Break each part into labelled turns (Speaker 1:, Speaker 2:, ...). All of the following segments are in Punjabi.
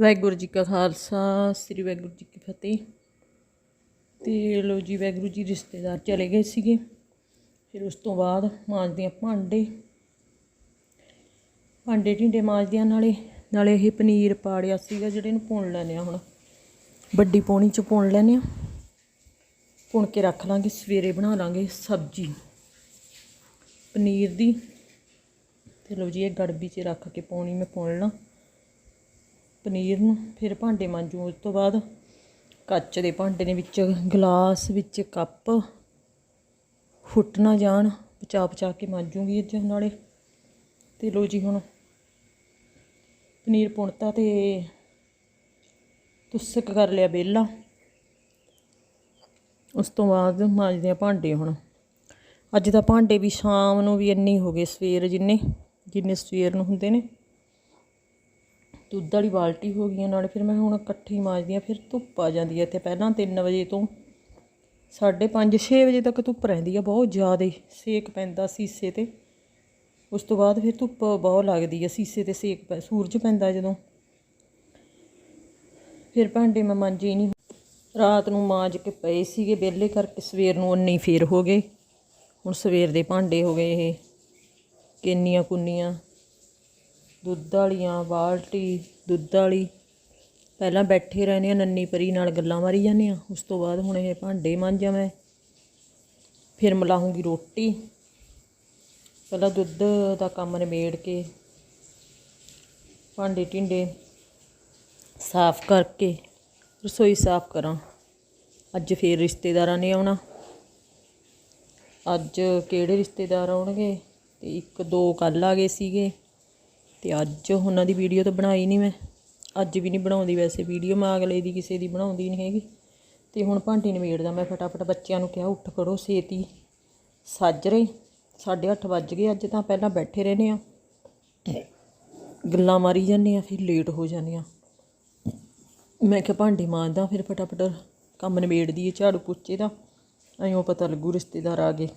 Speaker 1: ਵਾਹਿਗੁਰੂ ਜੀ ਕਾ ਖਾਲਸਾ, ਸ੍ਰੀ ਵਾਹਿਗੁਰੂ ਜੀ ਕੀ ਫਤਿਹ। ਤੇ ਲੋ ਜੀ, ਵਾਹਿਗੁਰੂ ਜੀ ਰਿਸ਼ਤੇਦਾਰ ਚਲੇ ਗਏ ਸੀਗੇ। ਫਿਰ ਉਸ ਤੋਂ ਬਾਅਦ ਮਾਂਜਦੇ ਆ ਭਾਂਡੇ ਭਾਂਡੇ ਢਿੰਡੇ ਮਾਂਜਦਿਆਂ ਨਾਲੇ ਨਾਲੇ ਇਹ ਪਨੀਰ ਪਾੜਿਆ ਸੀਗਾ ਜਿਹੜੇ ਨੂੰ ਭੁੰਨ ਲੈਣੇ ਆ ਹੁਣ। ਵੱਡੀ ਪੌਣੀ ਚ ਭੁੰਨ ਲੈਣੇ ਆ ਭੁੰਨ ਕੇ ਰੱਖ ਲਾਂਗੇ, ਸਵੇਰੇ ਬਣਾ ਲਾਂਗੇ ਸਬਜ਼ੀ। ਪਨੀਰ ਦੀ। ਤੇ ਲੋ ਜੀ, ਇਹ ਗੜਬੀ 'ਚ ਰੱਖ ਕੇ ਪਾਉਣੀ ਮੈਂ ਭੁੰਨ ਲਾਂ। ਪਨੀਰ ਨੂੰ ਫਿਰ ਭਾਂਡੇ ਮਾਂਜੂ। ਉਸ ਤੋਂ ਬਾਅਦ ਕੱਚ ਦੇ ਭਾਂਡੇ ਦੇ ਵਿੱਚ ਗਲਾਸ, ਵਿੱਚ ਕੱਪ ਫੁੱਟ ਨਾ ਜਾਣ। ਬਚਾ ਪਚਾ ਕੇ ਮਾਂਜੂਗੀ ਅੱਜ ਨਾਲੇ। ਤੇ ਲੋ ਜੀ ਹੁਣ ਪਨੀਰ ਪੁਣਤਾ ਤੇ ਤੁਸਕ ਕਰ ਲਿਆ ਬੇਲਾ। ਉਸ ਤੋਂ ਬਾਅਦ ਮਾਂਜਦੇ ਆ ਭਾਂਡੇ ਹੁਣ। ਅੱਜ ਤਾਂ ਭਾਂਡੇ ਵੀ ਸ਼ਾਮ ਨੂੰ ਵੀ ਇੰਨੇ ਹੋ ਗਏ ਸਵੇਰ ਜਿੰਨੇ ਜਿੰਨੇ ਸਵੇਰ ਨੂੰ ਹੁੰਦੇ ਨੇ। ਦੁੱਧ ਵਾਲੀ ਬਾਲਟੀ ਹੋ ਗਈਆਂ ਨਾਲੇ ਫਿਰ ਮੈਂ ਹੁਣ ਇਕੱਠੀ ਮਾਂਜਦੀ ਆ, ਫਿਰ ਧੁੱਪ ਆ ਜਾਂਦੀ ਹੈ ਇੱਥੇ। ਪਹਿਲਾਂ 3 ਵਜੇ ਤੋਂ 5:30 6 ਵਜੇ ਤੱਕ ਧੁੱਪ ਰਹਿੰਦੀ ਆ, ਬਹੁਤ ਜ਼ਿਆਦਾ ਸੇਕ ਪੈਂਦਾ ਸੀਸੇ ਤੇ। ਉਸ ਤੋਂ ਬਾਅਦ ਫਿਰ ਧੁੱਪ ਬਹੁਤ ਲੱਗਦੀ ਆ, ਸੀਸੇ ਤੇ ਸੇਕ ਪੈ, ਸੂਰਜ ਪੈਂਦਾ ਜਦੋਂ। ਫਿਰ ਭਾਂਡੇ ਮੈਂ ਮਾਂਜੇ ਨਹੀਂ ਰਾਤ ਨੂੰ ਮਾਂਜ ਕੇ ਪਏ ਸੀਗੇ, ਵਿਹਲੇ ਕਰਕੇ ਸਵੇਰ ਨੂੰ ਉਨੇ ਫੇਰ ਹੋ ਗਏ। ਹੁਣ ਸਵੇਰ ਦੇ ਭਾਂਡੇ ਹੋ ਗਏ ਇਹ, ਕਿੰਨੀਆਂ ਕੁੰਨੀਆਂ। ਦੁੱਧ ਵਾਲੀਆਂ, ਬਾਲਟੀ, ਦੁੱਧ ਵਾਲੀ। ਪਹਿਲਾਂ ਬੈਠੇ ਰਹਿੰਦੇ ਆ, ਨੰਨੀ ਪਰੀ ਨਾਲ ਗੱਲਾਂ ਮਾਰੀ ਜਾਂਦੇ ਆ। ਉਸ ਤੋਂ ਬਾਅਦ ਹੁਣ ਇਹ ਭਾਂਡੇ ਮਾਂਜਾਂ ਮੈਂ। ਫਿਰ ਮਲਾਹੂੰਗੀ ਰੋਟੀ। ਪਹਿਲਾਂ ਦੁੱਧ ਦਾ ਕੰਮ ਨਿਬੇੜ ਕੇ, ਭਾਂਡੇ ਢਿੰਡੇ ਸਾਫ਼ ਕਰਕੇ, ਰਸੋਈ ਸਾਫ਼ ਕਰਾਂ। ਅੱਜ ਫੇਰ ਰਿਸ਼ਤੇਦਾਰਾਂ ਨੇ ਆਉਣਾ। ਅੱਜ ਕਿਹੜੇ ਰਿਸ਼ਤੇਦਾਰ ਆਉਣਗੇ? ਤੇ ਇੱਕ ਦੋ ਕੱਲ ਆ ਗਏ ਸੀਗੇ। ਤੇ ਅੱਜ ਉਹਨਾਂ ਦੀ ਵੀਡੀਓ ਤਾਂ ਬਣਾਈ ਨਹੀਂ ਮੈਂ। ਅੱਜ ਵੀ ਨਹੀਂ ਬਣਾਉਂਦੀ ਵੈਸੇ ਵੀਡੀਓ, ਮੈਂ ਅਗਲੇ ਦੀ ਕਿਸੇ ਦੀ ਬਣਾਉਂਦੀ ਨਹੀਂ ਹੈਗੀ। ਤੇ ਹੁਣ ਭਾਂਡੇ ਨਿਬੇੜਦਾ ਮੈਂ ਫਟਾਫਟ, ਬੱਚਿਆਂ ਨੂੰ ਕਿਹਾ, ਉੱਠ ਖੜੋ ਛੇਤੀ ਸੱਜ ਰਹੇ 8:30 ਵੱਜ ਗਏ ਅੱਜ ਤਾਂ ਪਹਿਲਾਂ ਬੈਠੇ ਰਹਿੰਦੇ ਆ। ਗੱਲਾਂ ਮਾਰੀ ਜਾਂਦੇ ਆ, ਫਿਰ ਲੇਟ ਹੋ ਜਾਂਦੇ ਆ। ਮੈਂ ਕਿਹਾ, ਭਾਂਡੇ ਮਾਂਜਦਾ, ਫਿਰ ਫਟਾਫਟ ਕੰਮ ਨਿਬੇੜਦੀ ਏ ਝਾੜੂ ਪੋਚੇ ਦਾ। ਐਂ ਪਤਾ ਲੱਗੂ ਰਿਸ਼ਤੇਦਾਰ ਆ ਗਏ।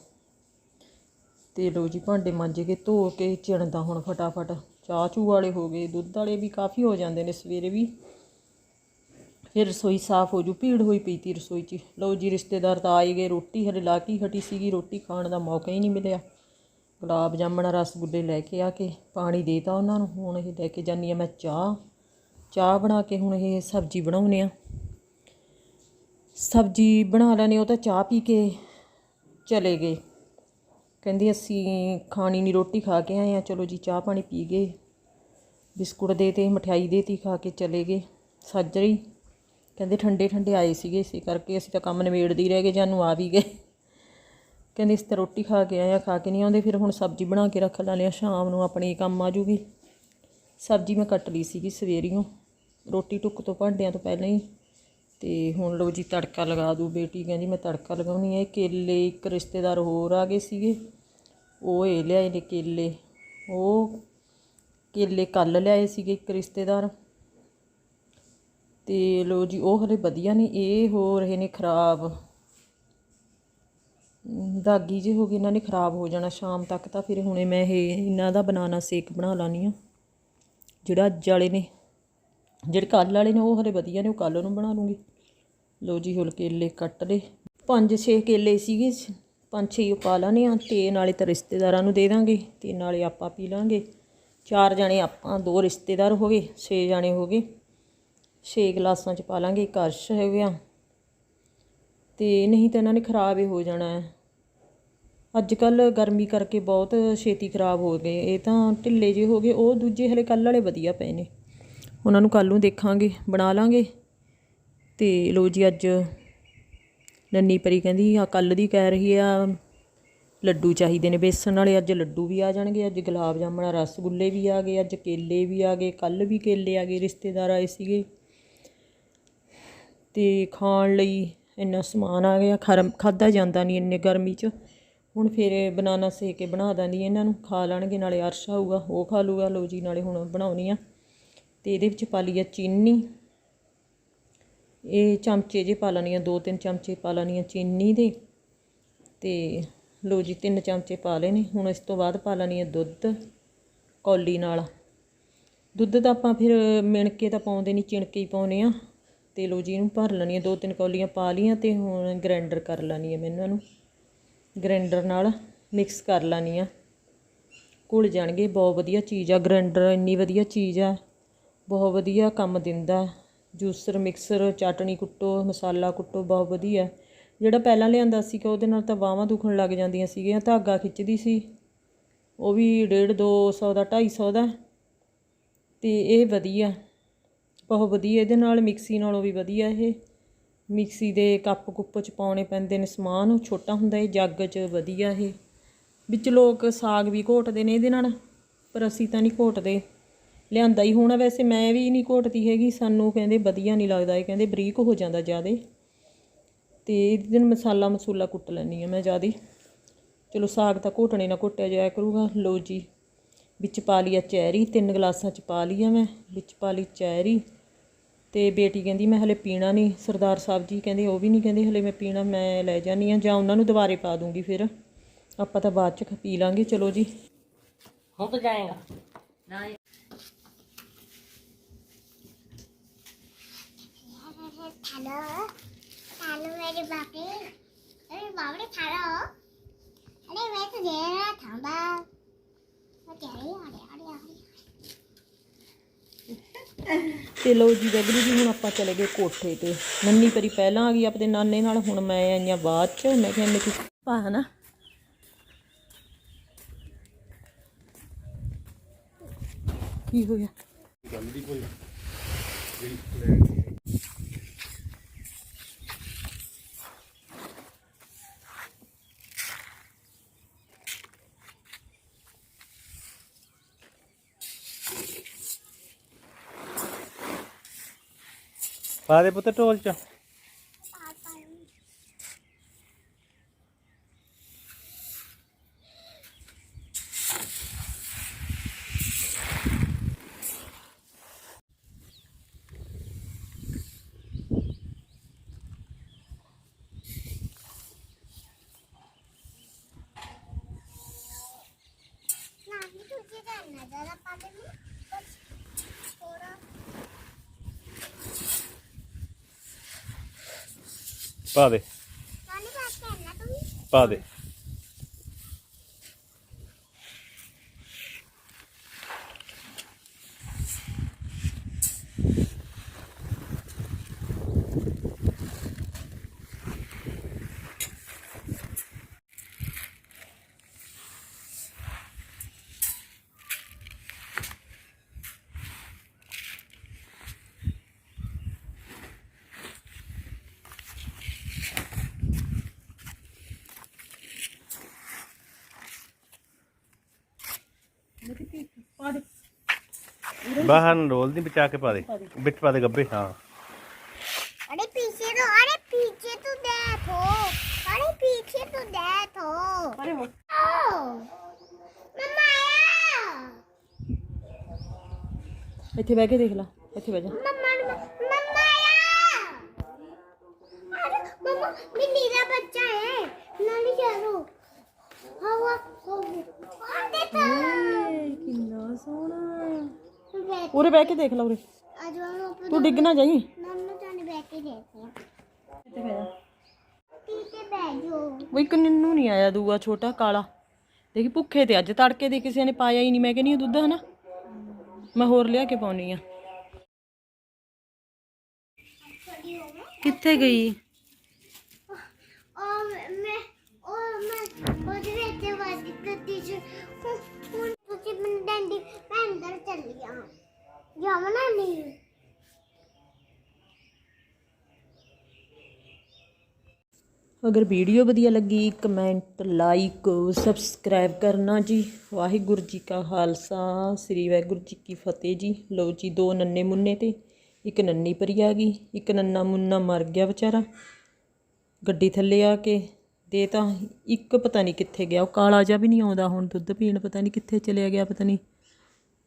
Speaker 1: ਤੇ ਲੋ ਜੀ, ਭਾਂਡੇ ਮਾਂਜੇ ਕੇ ਧੋ ਕੇ ਚਿਣਦਾ ਹੁਣ ਫਟਾਫਟ। ਚਾਹ ਚੂ ਵਾਲੇ ਹੋ ਗਏ, ਦੁੱਧ ਵਾਲੇ ਵੀ ਕਾਫੀ ਹੋ ਜਾਂਦੇ ਨੇ ਸਵੇਰੇ ਵੀ। ਫਿਰ ਰਸੋਈ ਸਾਫ਼ ਹੋ ਜੂ, ਭੀੜ ਹੋਈ ਪਈ ਤੀ ਰਸੋਈ 'ਚ। ਲਓ ਜੀ, ਰਿਸ਼ਤੇਦਾਰ ਤਾਂ ਆਏ ਗਏ, ਰੋਟੀ ਹਰੇ ਲਾ ਕੇ ਹੀ ਹਟੀ ਸੀਗੀ, ਰੋਟੀ ਖਾਣ ਦਾ ਮੌਕਾ ਹੀ ਨਹੀਂ ਮਿਲਿਆ। ਗੁਲਾਬ ਜਾਮਣਾ ਰਸਗੁੱਲੇ ਲੈ ਕੇ ਆ ਕੇ ਪਾਣੀ ਦੇਤਾ ਉਹਨਾਂ ਨੂੰ, ਹੁਣ ਇਹ ਲੈ ਕੇ ਜਾਨੀ ਆ ਮੈਂ ਚਾਹ। ਚਾਹ ਬਣਾ ਕੇ ਹੁਣ ਇਹ ਸਬਜ਼ੀ ਬਣਾਉਨੇ ਆ ਸਬਜ਼ੀ ਬਣਾ ਲੈਣੀ ਉਹ ਤਾਂ ਚਾਹ ਪੀ ਕੇ ਚਲੇ ਗਏ। ਕਹਿੰਦੀ ਅਸੀਂ ਖਾਣੀ ਨਹੀਂ ਰੋਟੀ ਖਾ ਕੇ ਆਏ ਆ, ਚਲੋ ਜੀ ਚਾਹ ਪਾਣੀ ਪੀ ਗਏ। ਬਿਸਕੁਟ ਦੇ ਤੇ ਮਠਿਆਈ ਦੇ ਤੀ ਖਾ ਕੇ ਚਲੇ ਗਏ। ਸਾਜਰੀ ਕਹਿੰਦੇ ਠੰਡੇ ਠੰਡੇ ਆਏ ਸੀਗੇ, ਇਸੇ ਕਰਕੇ ਅਸੀਂ ਤਾਂ ਕੰਮ ਨਿਬੇੜਦੇ ਹੀ ਰਹਿ ਗਏ, ਜਾਨੂੰ ਆ ਵੀ ਗਏ। ਕਹਿੰਦੇ ਇਸ ਤਾਂ ਰੋਟੀ ਖਾ ਕੇ ਆਏ ਆ, ਖਾ ਕੇ ਨਹੀਂ ਆਉਂਦੇ, ਫਿਰ ਹੁਣ ਸਬਜ਼ੀ ਬਣਾ ਕੇ ਰੱਖ ਲੈਣੇ ਆ, ਸ਼ਾਮ ਨੂੰ ਆਪਣੇ ਕੰਮ ਆ ਜੂਗੀ। ਸਬਜ਼ੀ ਮੈਂ ਕੱਟ ਲਈ ਸੀਗੀ ਸਵੇਰੀਓ। ਰੋਟੀ ਟੁੱਕ ਤੋਂ ਭਾਂਡਿਆਂ ਤੋਂ ਪਹਿਲਾਂ ਹੀ ਤੇ ਹੁਣ ਲੋ ਜੀ ਤੜਕਾ ਲਗਾ ਦੂ ਬੇਟੀ, ਕਹਿੰਦੀ ਮੈਂ ਤੜਕਾ ਲਗਾਉਣੀ ਹੈ ਕੇਲੇ ਇੱਕ ਰਿਸ਼ਤੇਦਾਰ ਹੋਰ ਆ ਗਏ ਸੀਗੇ। ਉਹ ਇਹ ਲਿਆਏ ਨੇ ਕੇਲੇ। ਉਹ ਕੇਲੇ ਕੱਲ ਲਿਆਏ ਸੀਗੇ ਇੱਕ ਰਿਸ਼ਤੇਦਾਰ। ਤੇ ਲੋ ਜੀ, ਉਹ ਹਲੇ ਵਧੀਆ ਨੇ ਇਹ ਹੋ ਰਹੇ ਨੇ ਖਰਾਬ। ਦਾਗੀ ਜੇ ਹੋ ਗਏ, ਇਹਨਾਂ ਨੇ ਖਰਾਬ ਹੋ ਜਾਣਾ ਸ਼ਾਮ ਤੱਕ ਤਾਂ ਫਿਰ ਹੁਣੇ ਮੈਂ ਇਹ, ਇਹਨਾਂ ਦਾ ਬਨਾਨਾ ਸ਼ੇਕ ਬਣਾ ਲਾਨੀ ਆ, ਜਿਹੜਾ ਅੱਜ ਵਾਲੇ ਨੇ, ਜਿਹੜੇ ਕੱਲ ਵਾਲੇ ਨੇ, ਉਹ ਹਲੇ ਵਧੀਆ ਨੇ, ਉਹ ਕੱਲ ਨੂੰ ਬਣਾ ਲੂੰਗੀ। ਲੋ ਜੀ ਹੁਣ ਕੇਲੇ ਕੱਟ ਲਏ। ਪੰਜ ਛੇ ਕੇਲੇ ਸੀਗੇ ਪੰਜ ਛੇ ਉਹ ਪਾ ਲਾਣੇ ਆ ਤੇ ਨਾਲੇ ਤਾਂ ਰਿਸ਼ਤੇਦਾਰਾਂ ਨੂੰ ਦੇ ਦਾਂਗੇ ਤੇ ਨਾਲੇ ਆਪਾਂ ਪੀ ਲਾਂਗੇ। ਚਾਰ ਜਣੇ ਆਪਾਂ, ਦੋ ਰਿਸ਼ਤੇਦਾਰ ਹੋ ਗਏ, ਛੇ ਜਣੇ ਹੋ ਗਏ। ਛੇ ਗਲਾਸਾਂ ਚ ਪਾ ਲਾਂਗੇ ਕਰਸ਼ ਅਰਸ਼ ਹੋ ਗਿਆ ਤੇ ਨਹੀਂ ਤਾਂ ਇਹਨਾਂ ਨੇ ਖਰਾਬ ਹੀ ਹੋ ਜਾਣਾ ਹੈ। ਅੱਜ ਕੱਲ ਗਰਮੀ ਕਰਕੇ ਬਹੁਤ ਛੇਤੀ ਖਰਾਬ ਹੋ ਗਏ। ਇਹ ਤਾਂ ਢਿੱਲੇ ਜੇ ਹੋ ਗਏ। ਉਹ ਦੂਜੇ ਹਲੇ ਕੱਲ ਵਾਲੇ ਵਧੀਆ ਪਏ ਨੇ। ਉਹਨਾਂ ਨੂੰ ਕੱਲ ਨੂੰ ਦੇਖਾਂਗੇ, ਬਣਾ ਲਾਂਗੇ। ਤੇ ਲੋ ਜੀ ਅੱਜ ਨੰਨੀ ਪਰੀ ਕਹਿੰਦੀ ਆ ਕੱਲ ਦੀ ਕਹਿ ਰਹੀ ਆ, ਲੱਡੂ ਚਾਹੀਦੇ ਨੇ ਬੇਸਣ ਵਾਲੇ, ਅੱਜ ਲੱਡੂ ਵੀ ਆ ਜਾਣਗੇ, ਅੱਜ ਗੁਲਾਬ ਜਾਮਣਾ, ਰਸਗੁੱਲੇ ਵੀ ਆ ਗਏ, ਅੱਜ ਕੇਲੇ ਵੀ ਆ ਗਏ ਕੱਲ ਵੀ ਕੇਲੇ ਆ ਗਏ, ਰਿਸ਼ਤੇਦਾਰ ਆਏ ਸੀਗੇ। ਤੇ ਖਾਣ ਲਈ ਇੰਨਾ ਸਮਾਨ ਆ ਗਿਆ, ਖਰਮ ਖਾਦਾ ਜਾਂਦਾ ਨਹੀਂ ਇੰਨੇ ਗਰਮੀ 'ਚ। ਹੁਣ ਫਿਰ ਬਨਾਨਾ ਸੇ ਕੇ ਬਣਾ ਦਾਂਦੀ ਇਹਨਾਂ ਨੂੰ, ਖਾ ਲੈਣਗੇ, ਨਾਲੇ ਅਰਸ਼ ਆਊਗਾ, ਉਹ ਖਾ ਲੂਗਾ ਲੋ ਜੀ, ਨਾਲੇ ਹੁਣ ਬਣਾਉਣੀ ਆ। ਤੇ ਇਹਦੇ ਵਿੱਚ ਪਾ ਲਈ ਆ ਚੀਨੀ ਇਹ ਚਮਚੇ ਜੇ ਪਾ ਲੈਣੀ ਆ ਦੋ ਤਿੰਨ ਚਮਚੇ ਪਾ ਲੈਣੀ ਆ ਚੀਨੀ ਦੇ। ਤੇ ਲੋ ਜੀ, ਤਿੰਨ ਚਮਚੇ ਪਾ ਲਏ ਨੇ। ਹੁਣ ਇਸ ਤੋਂ ਬਾਅਦ ਪਾ ਲੈਣੀ ਆ ਦੁੱਧ, ਕੌਲੀ ਨਾਲ। ਦੁੱਧ ਤਾਂ ਆਪਾਂ ਫਿਰ ਮਿਣ ਕੇ ਤਾਂ ਪਾਉਂਦੇ ਨਹੀਂ, ਚਿਣਕੇ ਹੀ ਪਾਉਨੇ ਆ ਤੇ ਲੋ ਜੀ, ਇਹਨੂੰ ਭਰ ਲੈਣੀ ਆ ਦੋ ਤਿੰਨ ਕੌਲੀਆਂ ਪਾ ਲੀਆਂ ਤੇ ਹੁਣ ਗ੍ਰਾਈਂਡਰ ਕਰ ਲੈਣੀ ਆ ਮੈਂ ਇਹਨਾਂ ਨੂੰ। ਗ੍ਰਾਈਂਡਰ ਨਾਲ ਮਿਕਸ ਕਰ ਲੈਣੀ ਆ। ਘੁਲ ਜਾਣਗੇ, ਬਹੁਤ ਵਧੀਆ ਚੀਜ਼ ਆ। ਗ੍ਰਾਈਂਡਰ ਇੰਨੀ ਵਧੀਆ ਚੀਜ਼ ਆ, ਬਹੁਤ ਵਧੀਆ ਕੰਮ ਦਿੰਦਾ। ਜੂਸਰ, ਮਿਕਸਰ ਚਟਣੀ ਕੁੱਟੋ, ਮਸਾਲਾ ਕੁੱਟੋ, ਬਹੁਤ ਵਧੀਆ। ਜਿਹੜਾ ਪਹਿਲਾਂ ਲਿਆਂਦਾ ਸੀਗਾ, ਉਹਦੇ ਨਾਲ ਤਾਂ ਬਾਹਾਂ ਦੁਖਣ ਲੱਗ ਜਾਂਦੀਆਂ ਸੀਗੀਆਂ, ਧਾਗਾ ਖਿੱਚਦੀ ਸੀ। ਉਹ ਵੀ 1.5 200 ਦਾ 250 ਦਾ। ਤੇ ਇਹ ਵਧੀਆ, ਬਹੁਤ ਵਧੀਆ। ਇਹਦੇ ਨਾਲ ਮਿਕਸੀ ਨਾਲੋਂ ਵੀ ਵਧੀਆ ਇਹ। ਮਿਕਸੀ ਦੇ ਕੱਪ ਕੁੱਪ ਚ ਪਾਉਣੇ ਪੈਂਦੇ ਨੇ ਸਮਾਨ ਉਹ ਛੋਟਾ ਹੁੰਦਾ ਇਹ, ਜੱਗ ਚ ਵਧੀਆ ਇਹ। ਵਿੱਚ ਲੋਕ ਸਾਗ ਵੀ ਘੋਟਦੇ ਨੇ ਇਹਦੇ ਨਾਲ, ਪਰ ਅਸੀਂ ਤਾਂ ਨਹੀਂ ਘੋਟਦੇ। ਲਿਆਂਦਾ ਹੀ। ਹੋਣਾ ਵੈਸੇ ਮੈਂ ਵੀ ਨਹੀਂ ਘੋਟਦੀ ਹੈਗੀ, ਸਾਨੂੰ ਕਹਿੰਦੇ ਵਧੀਆ ਨਹੀਂ ਲੱਗਦਾ ਇਹ, ਕਹਿੰਦੇ ਬਰੀਕ ਹੋ ਜਾਂਦਾ ਜ਼ਿਆਦਾ। ਤੇ ਇਹਦੇ ਦਿਨ ਮਸਾਲਾ ਮਸੂਲਾ ਕੁੱਟ ਲੈਣੀ ਆ ਮੈਂ ਜ਼ਿਆਦਾ। ਚਲੋ ਸਾਗ ਤਾਂ ਘੋਟਣੇ ਨਾ ਘੋਟਿਆ ਜਾਇਆ ਕਰੂਗਾ। ਲੋ ਜੀ, ਵਿੱਚ ਪਾ ਲਈ ਆ ਚੈਰੀ, ਤਿੰਨ ਗਲਾਸਾਂ ਚ ਪਾ ਲਈ ਆ ਮੈਂ, ਵਿੱਚ ਪਾ ਲਈ ਚੈਰੀ। ਤੇ ਬੇਟੀ ਕਹਿੰਦੀ ਮੈਂ ਹਲੇ ਪੀਣਾ ਨਹੀਂ, ਸਰਦਾਰ ਸਾਹਿਬ ਜੀ ਕਹਿੰਦੇ ਉਹ ਵੀ ਨਹੀਂ ਕਹਿੰਦੇ ਹਲੇ ਮੈਂ ਪੀਣਾ, ਮੈਂ ਲੈ ਜਾਨੀ ਆ ਜਾਂ ਉਹਨਾਂ ਨੂੰ ਦੁਬਾਰੇ ਪਾ ਦੂੰਗੀ ਫਿਰ। ਆਪਾਂ ਤਾਂ ਬਾਅਦ ਚ ਪੀ ਲਾਂਗੇ, ਚਲੋ ਜੀ।
Speaker 2: ਹੋ ਜਾਏਗਾ। ਨਾ
Speaker 1: ਤੇ ਲੋ ਜੀ ਬੈਗਲੀ ਜੀ ਹੁਣ ਆਪਾਂ ਚਲੇ ਗਏ ਕੋਠੇ ਤੇ। ਨੰਨੀ ਪਰੀ ਪਹਿਲਾਂ ਆ ਗਈ ਆਪਣੇ ਨਾਨੇ ਨਾਲ ਹੁਣ ਮੈਂ ਆਈਆਂ ਬਾਅਦ ਚ। ਮੈਂ ਕਿਹਾ ਮੇਰੀ ਪਾ ਹਨਾ? ਕੀ ਹੋਇਆ ਜਲਦੀ
Speaker 3: ਕੋਈ ਜਿਹੜੀ ਪੁੱਤ ਢੋਲ ਚ
Speaker 2: नानी
Speaker 3: ਪਾ ਦੇ। ਪਾ ਦੇ। ਬਾਹਰ ਨੂੰ ਰੋਲ ਦੀ ਬਚਾ ਕੇ ਪਾ ਦੇ ਵਿੱਚ ਪਾ ਦੇ ਗੱਬੇ ਹਾਂ
Speaker 2: अरे पीछे तो अरे पीछे तो देखो अरे पीछे तो देखो
Speaker 1: ਅਰੇ ਹੋ
Speaker 2: ओ मम्मा आया
Speaker 1: ਇੱਥੇ ਬਹਿ ਕੇ ਦੇਖ ਲੈ ਇੱਥੇ ਬਹਿ ਜਾ
Speaker 2: मम्मा मम्मा आया अरे मम्मा मैं नीला बच्चा है नानी चलो हवा हो और देखो
Speaker 1: ਕਿੰਨਾ ਸੋਹਣਾ
Speaker 2: बैठ
Speaker 1: ਉਰੇ ਬਹਿ ਕੇ ਦੇਖ ਲੈ ਉਰੇ
Speaker 2: आज वालों पे
Speaker 1: ਤੂੰ ਡਿੱਗ ਨਾ ਜਾਈ
Speaker 2: नन्नू जाने बैठ के देखते हैं
Speaker 1: ਇੱਥੇ ਬਹਿ ਜਾ
Speaker 2: पीछे बैठो
Speaker 1: ਉਹ ਇੱਕ ਨਿੰਨੂ ਨਹੀਂ ਆਇਆ ਦੂਆ ਛੋਟਾ ਕਾਲਾ ਦੇਖੀ ਭੁੱਖੇ ਤੇ ਅੱਜ ਤੜਕੇ ਦੇ ਕਿਸੇ ਨੇ ਪਾਇਆ ਹੀ ਨਹੀਂ ਮੈਂ ਕਹਿੰਦੀ ਹਾਂ ਦੁੱਧ ਹਨਾ ਮੈਂ ਹੋਰ ਲਿਆ ਕੇ ਪਾਉਣੀ ਆ ਕਿੱਥੇ ਗਈ
Speaker 2: और मैं और मैं ਉਹਦੇ ਵਿੱਚ ਵਾਦੀ ਕਰਦੀ ਸੀ ਹੁਣ ਹੁਣ ਤੁਸੀਂ ਮੈਨੂੰ ਡੰਡੀ ਮੈਂ ਅੰਦਰ ਚੱਲੀ ਆ ਜਾਵਣਾ ਨਹੀਂ।
Speaker 1: ਅਗਰ ਵੀਡੀਓ ਵਧੀਆ ਲੱਗੀ ਕਮੈਂਟ ਲਾਈਕ ਸਬਸਕ੍ਰਾਈਬ ਕਰਨਾ ਜੀ। ਵਾਹਿਗੁਰੂ ਜੀ ਕਾ ਖਾਲਸਾ, ਸ੍ਰੀ ਵਾਹਿਗੁਰੂ ਜੀ ਕੀ ਫਤਿਹ ਜੀ। ਲਓ ਜੀ, ਦੋ ਨੰਨੇ ਮੁੰਨੇ ਤੇ, ਇੱਕ ਨੰਨੀ ਪਰੀ ਆ ਗਈ, ਇੱਕ ਨੰਨਾ ਮੁੰਨਾ ਮਰ ਗਿਆ ਵਿਚਾਰਾ। ਗੱਡੀ ਥੱਲੇ ਆ ਕੇ ਦੇ ਤਾਂ ਇੱਕ ਪਤਾ ਨਹੀਂ ਕਿੱਥੇ ਗਿਆ, ਉਹ ਕਾਲਾ ਜਿਹਾ ਵੀ ਨਹੀਂ ਆਉਂਦਾ ਹੁਣ ਦੁੱਧ ਪੀਣ, ਪਤਾ ਨਹੀਂ ਕਿੱਥੇ ਚਲਿਆ ਗਿਆ, ਪਤਾ ਨਹੀਂ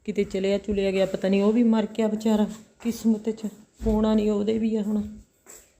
Speaker 1: ਕਿਤੇ ਚਲਿਆ ਚੁਲਿਆ ਗਿਆ, ਪਤਾ ਨਹੀਂ ਉਹ ਵੀ ਮਰ ਗਿਆ ਵਿਚਾਰਾ, ਕਿਸਮਤ 'ਚ, ਹੋਣਾ ਨਹੀਂ ਉਹਦੇ ਵੀ ਆ ਹੁਣ।